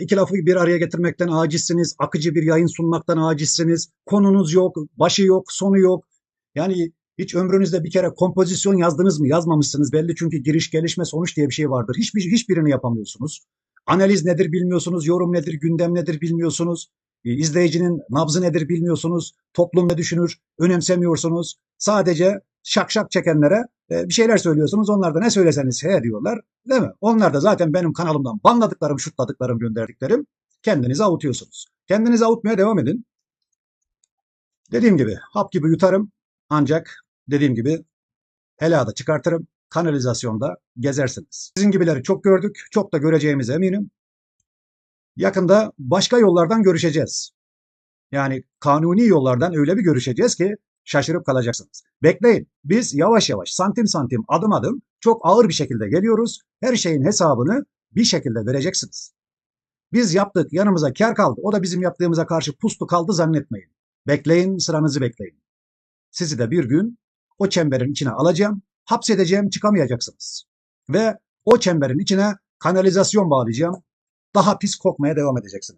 İki lafı bir araya getirmekten acizsiniz. Akıcı bir yayın sunmaktan acizsiniz. Konunuz yok, başı yok, sonu yok. Yani hiç ömrünüzde bir kere kompozisyon yazdınız mı? Yazmamışsınız belli çünkü giriş, gelişme, sonuç diye bir şey vardır. Hiçbir, hiçbirini yapamıyorsunuz. Analiz nedir bilmiyorsunuz, yorum nedir, gündem nedir bilmiyorsunuz. E, İzleyicinin nabzı nedir bilmiyorsunuz. Toplum ne düşünür, önemsemiyorsunuz. Sadece şak şak çekenlere e, bir şeyler söylüyorsunuz. Onlar da ne söyleseniz he diyorlar. Değil mi? Onlar da zaten benim kanalımdan banladıklarım, şutladıklarım, gönderdiklerim. Kendinizi avutuyorsunuz. Kendinizi avutmaya devam edin. Dediğim gibi hap gibi yutarım. Ancak dediğim gibi helada çıkartırım. Kanalizasyonda gezersiniz. Sizin gibileri çok gördük. Çok da göreceğimize eminim. Yakında başka yollardan görüşeceğiz. Yani kanuni yollardan öyle bir görüşeceğiz ki şaşırıp kalacaksınız. Bekleyin. Biz yavaş yavaş, santim santim, adım adım çok ağır bir şekilde geliyoruz. Her şeyin hesabını bir şekilde vereceksiniz. Biz yaptık, yanımıza kar kaldı. O da bizim yaptığımıza karşı puslu kaldı zannetmeyin. Bekleyin, sıranızı bekleyin. Sizi de bir gün o çemberin içine alacağım, hapsedeceğim, çıkamayacaksınız. Ve o çemberin içine kanalizasyon bağlayacağım. Daha pis kokmaya devam edeceksiniz.